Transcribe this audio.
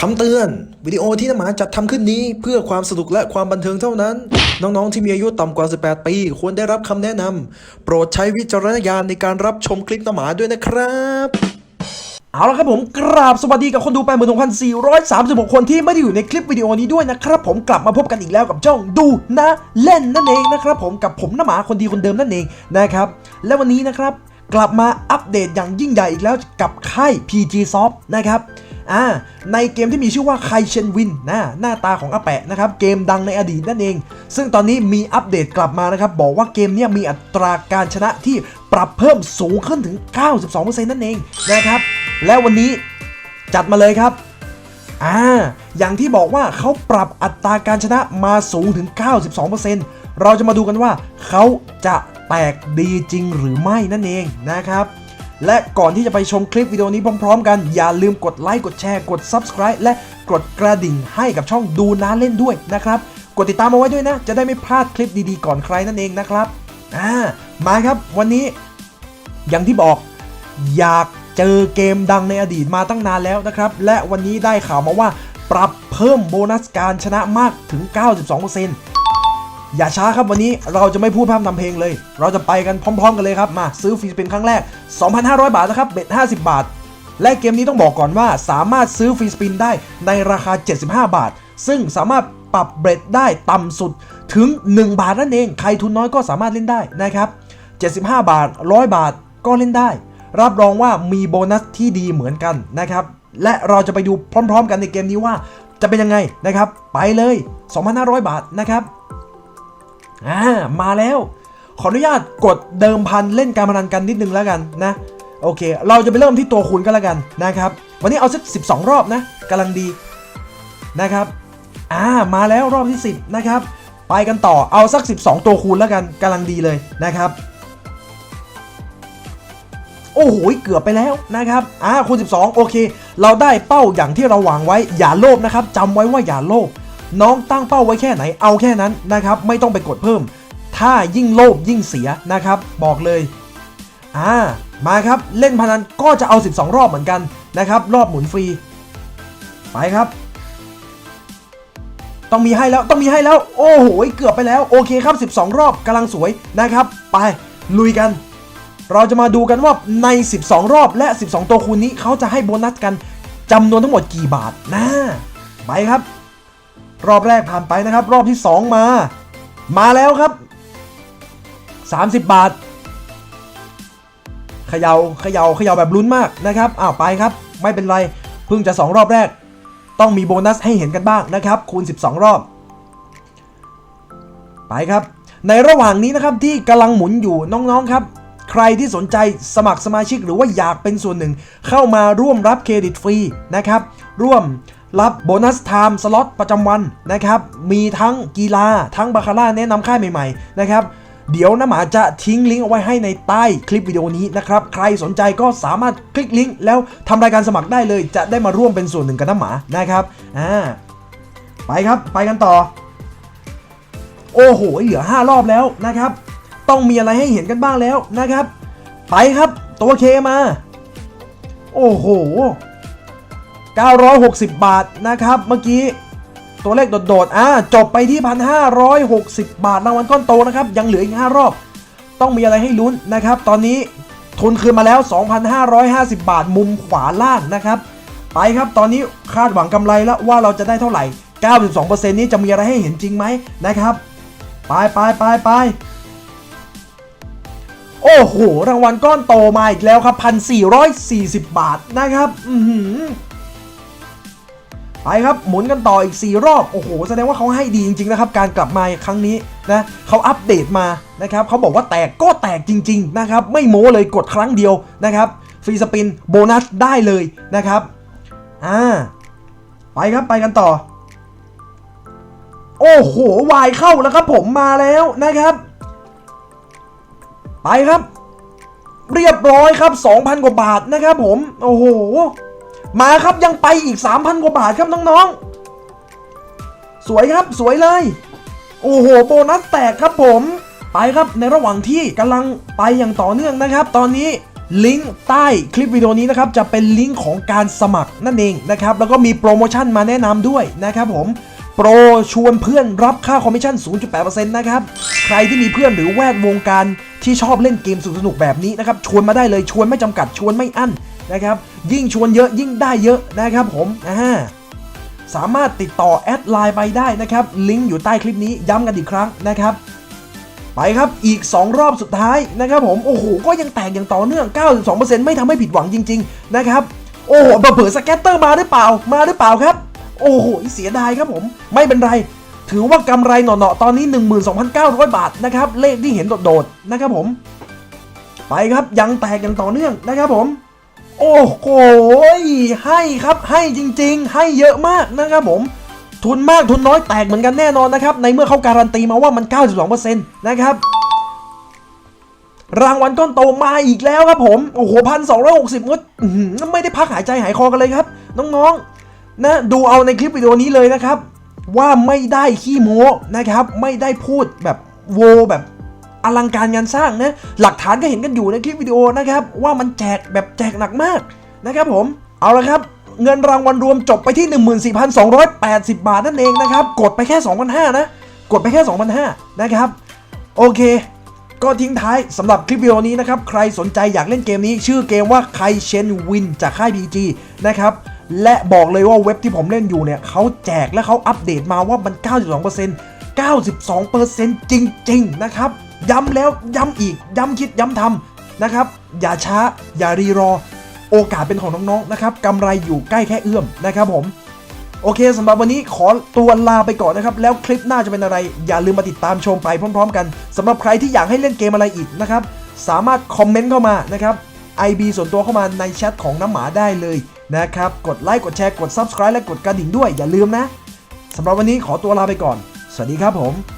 คำเตือน วิดีโอที่น้ำหมาจัดทำขึ้นนี้ เพื่อความสนุกและความบันเทิงเท่านั้น น้องๆ ที่มีอายุต่ำกว่า 18 ปี ควรได้รับคำแนะนำโปรดใช้วิจารณญาณในการรับชมคลิปน้ำหมาด้วยนะครับ เอาละครับผมกราบสวัสดีกับคนดูไปหมื่นหกพันสี่ร้อยสามสิบหกคนที่ไม่ได้อยู่ในคลิปวิดีโอนี้ด้วยนะครับ ผมกลับมาพบกันอีกแล้วกับช่องดูนะเล่นนั่นเองนะครับผมกับผมน้าหมาคนดีคนเดิมนั่นเองนะครับและวันนี้นะครับกลับมาอัปเดตอย่างยิ่งใหญ่อีกแล้วกับค่าย PG Soft นะครับ อ่าในเกมที่มีชื่อว่าไคเชนวินนะหน้าตาของอาแปะนะครับเกมดังในอดีตนั่นเอง ซึ่งตอนนี้มีอัปเดตกลับมานะครับบอกว่าเกมนี้มีอัตราการชนะที่ปรับเพิ่มสูงขึ้นถึง 92%นั่นเองนะครับและวันนี้จัดมาเลยครับอ่าอย่างที่บอกว่าเขาปรับอัตราการชนะมาสูงถึง 92%เราจะมาดูกันว่าเขาจะแตกดีจริงหรือไม่นั่นเองนะครับ และก่อนที่จะไปชมคลิปวิดีโอนี้พร้อมๆ กัน อย่าลืมกดไลค์กดแชร์กด Subscribe และกดกระดิ่งให้กับช่องดูน้าเล่นด้วยนะครับ กดติดตามเอาไว้ด้วยนะ จะได้ไม่พลาดคลิปดีๆก่อนใครนั่นเองนะครับอ่ามาครับวันนี้ อย่างที่บอกอยากเจอเกมดังในอดีตมาตั้งนานแล้วนะครับ และวันนี้ได้ข่าวมาว่า ปรับเพิ่มโบนัสการชนะมากถึง 92% อย่าช้าครับวันนี้เราจะไม่พูดพร่ำทำเพลงเลย เราจะไปกันพร้อม ๆ กันเลยครับ มาซื้อฟรีสปินครั้งแรก 2,500 บาทนะครับเบ็ด50 บาท และเกมนี้ต้องบอกก่อนว่าสามารถซื้อฟรีสปินได้ในราคา 75 บาท ซึ่งสามารถปรับเบรดได้ต่ำสุดถึง 1 บาทนั่นเอง ใครทุนน้อยก็สามารถเล่นได้นะครับ 75 บาท 100 บาทก็เล่นได้ รับรองว่ามีโบนัสที่ดีเหมือนกันนะครับ และเราจะไปดูพร้อม ๆ กันในเกมนี้ว่าจะเป็นยังไงนะครับ ไปเลย 2,500 บาทนะครับ อ่ามาแล้ว ขออนุญาตกดเดิมพันเล่นการพนันกันนิดนึงแล้วกันนะ โอเค เราจะไปเริ่มที่ตัวคูณกันแล้วกันนะครับ วันนี้เอาสัก12 รอบนะกำลังดีนะครับอ่ามาแล้วรอบที่ 10 นะครับ ไปกันต่อเอาสัก 12 ตัวคูณแล้วกันกำลังดีเลยนะครับ โอ้โหเกือบไปแล้วนะครับอ่าคูณ12 โอเค เราได้เป้าอย่างที่เราหวังไว้อย่าโลภนะครับจำไว้ว่าอย่าโลภ น้องตั้งเป้าไว้แค่ไหนเอาแค่นั้นนะครับไม่ต้องไปกดเพิ่ม ถ้ายิ่งโลภยิ่งเสียนะครับบอกเลยอ่ามาครับเล่นพนันก็จะเอา 12 รอบเหมือนกันนะครับ รอบหมุนฟรี ไปครับ ต้องมีให้แล้วต้องมีให้แล้ว โอ้โหเกือบไปแล้วโอเคครับ 12 รอบกำลังสวยนะครับ ไปลุยกันเราจะมาดูกันว่าใน 12 รอบและ 12 ตัวคูณนี้เขาจะให้โบนัสกันจำนวนทั้งหมดกี่บาทนะ ไปครับ รอบแรกผ่านไปนะครับ รอบที่ 2 มา มาแล้วครับ 30 บาทเขยา่าเขยา่าเขย่าแบบลุ้นมากนะครับอ้าวไปครับ ไม่เป็นไรเพิ่งจะ 2 รอบแรก ต้องมีโบนัสให้เห็นกันบ้างนะครับ คูณ 12 รอบ ไปครับ ในระหว่างนี้นะครับที่กำลังหมุนอยู่น้องๆครับ ใครที่สนใจสมัครสมาชิกหรือว่าอยากเป็นส่วนหนึ่ง เข้ามาร่วมรับเครดิตฟรีนะครับ ร่วม รับโบนัสไทม์สล็อตประจำวันนะครับ มีทั้งกีฬาทั้งบาคาร่าแนะนำค่ายใหม่ๆนะครับเดี๋ยวน้าหมาจะทิ้งลิงก์เอาไว้ให้ในใต้คลิปวิดีโอนี้นะครับ ใครสนใจก็สามารถคลิกลิงก์แล้วทำรายการสมัครได้เลย จะได้มาร่วมเป็นส่วนหนึ่งกับน้าหมานะครับอ่าไปครับไปกันต่อ โอ้โหเหลือ 5 รอบแล้วนะครับ ต้องมีอะไรให้เห็นกันบ้างแล้วนะครับ ไปครับตัวเคมา โอ้โห 960 บาทนะครับ เมื่อกี้ตัวเลขโดดๆอ่าจบไปที่ 1,560 บาทรางวัลก้อนโตนะครับ ยังเหลืออีก 5 รอบ ต้องมีอะไรให้ลุ้นนะครับ ตอนนี้ทุนคืนมาแล้ว 2,550 บาทมุมขวาล่างนะครับ ไปครับตอนนี้คาดหวังกำไรแล้วว่าเราจะได้เท่าไหร่ 92%นี้จะมีอะไรให้เห็นจริงไหมนะครับ ไปไปไปไปโอ้โห รางวัลก้อนโตมาอีกแล้วครับ 1,440 บาทนะครับ อือหือ ไปครับหมุนกันต่ออีก 4 รอบ โอ้โห แสดงว่าเขาให้ดีจริงๆนะครับ การกลับมาครั้งนี้นะเขาอัปเดตมานะครับเขาบอกว่าแตกก็แตกจริง ๆ นะครับ ไม่โม้เลยกดครั้งเดียวนะครับฟรีสปินโบนัสได้เลยนะครับอ่าไปครับไปกันต่อ โอ้โหวายเข้าแล้วครับผมมาแล้วนะครับ ไปครับ เรียบร้อยครับ 2,000 กว่าบาทนะครับผม โอ้โห มาครับยังไปอีก 3,000 กว่าบาทครับน้องๆ สวยครับสวยเลย โอ้โหโบนัสแตกครับผม ไปครับในระหว่างที่กำลังไปอย่างต่อเนื่องนะครับ ตอนนี้ลิงก์ใต้คลิปวิดีโอนี้นะครับจะเป็นลิงก์ของการสมัครนั่นเองนะครับแล้วก็มีโปรโมชั่นมาแนะนำด้วยนะครับผมโปรชวนเพื่อนรับค่าคอมมิชชั่น 0.8%นะครับ ใครที่มีเพื่อนหรือแวดวงการที่ชอบเล่นเกมสนุกแบบนี้นะครับ ชวนมาได้เลย ชวนไม่จำกัด ชวนไม่อั้น นะครับยิ่งชวนเยอะยิ่งได้เยอะนะครับผมอ่าสามารถติดต่อแอดไลน์ไปได้นะครับ ลิงก์อยู่ใต้คลิปนี้ย้ำกันอีกครั้งนะครับ ไปครับอีก 2 รอบสุดท้ายนะครับผมโอ้โหก็ยังแตกอย่างต่อเนื่อง 92%ไม่ทำให้ผิดหวังจริง ๆ นะครับ โอ้โหเผื่อสแกตเตอร์มาหรือเปล่ามาหรือเปล่าครับ โอ้โหเสียดายครับผม ไม่เป็นไร ถือว่ากำไรหน่อๆตอนนี้ 12,900 บาทนะครับเลขที่เห็นโดดๆนะครับผม ไปครับยังแตกอย่างต่อเนื่องนะครับผม โอ้โหให้ครับให้จริง ๆ ให้เยอะมากนะครับผม ทุนมากทุนน้อยแตกเหมือนกันแน่นอนนะครับ ในเมื่อเขาการันตีมาว่ามัน 92%นะครับ รางวัลก้อนโตมาอีกแล้วครับผม โอ้โหพันสองร้อยหกสิบงดอื้อหือไม่ได้พักหายใจหายคอกันเลยครับ น้องๆ นะ ดูเอาในคลิปวิดีโอนี้เลยนะครับ ว่าไม่ได้ขี้โม้นะครับ ไม่ได้พูดแบบโวแบบ อลังการงานสร้างนะ หลักฐานก็เห็นกันอยู่ในคลิปวิดีโอนะครับ ว่ามันแจกแบบแจกหนักมากนะครับผม เอาละครับเงินรางวัลรวมจบไปที่ 14,280 บาทนั่นเองนะครับ กดไปแค่ 2,500 นะ กดไปแค่ 2,500 นะครับ โอเค ก็ทิ้งท้ายสำหรับคลิปวิดีโอนี้นะครับ ใครสนใจอยากเล่นเกมนี้ ชื่อเกมว่าใครเชนวินจากค่าย PG นะครับ และบอกเลยว่าเว็บที่ผมเล่นอยู่เนี่ยเขาแจกและเขาอัปเดตมาว่ามัน 92% 92%จริง ๆ นะครับ ย้ำแล้วย้ำอีก ย้ำคิดย้ำทำนะครับ อย่าช้าอย่ารีรอ โอกาสเป็นของน้องๆนะครับกำไรอยู่ใกล้แค่เอื้อมนะครับผมโอเคสำหรับวันนี้ขอตัวลาไปก่อนนะครับ แล้วคลิปหน้าจะเป็นอะไร อย่าลืมมาติดตามชมไปพร้อม ๆ กันสำหรับใครที่อยากให้เล่นเกมอะไรอีกนะครับ สามารถคอมเมนต์เข้ามานะครับ IB ส่วนตัวเข้ามาในแชทของน้ำหมาได้เลยนะครับ กดไลค์กดแชร์กด Subscribe และกดกระดิ่งด้วยอย่าลืมนะสำหรับวันนี้ขอตัวลาไปก่อน สวัสดีครับผม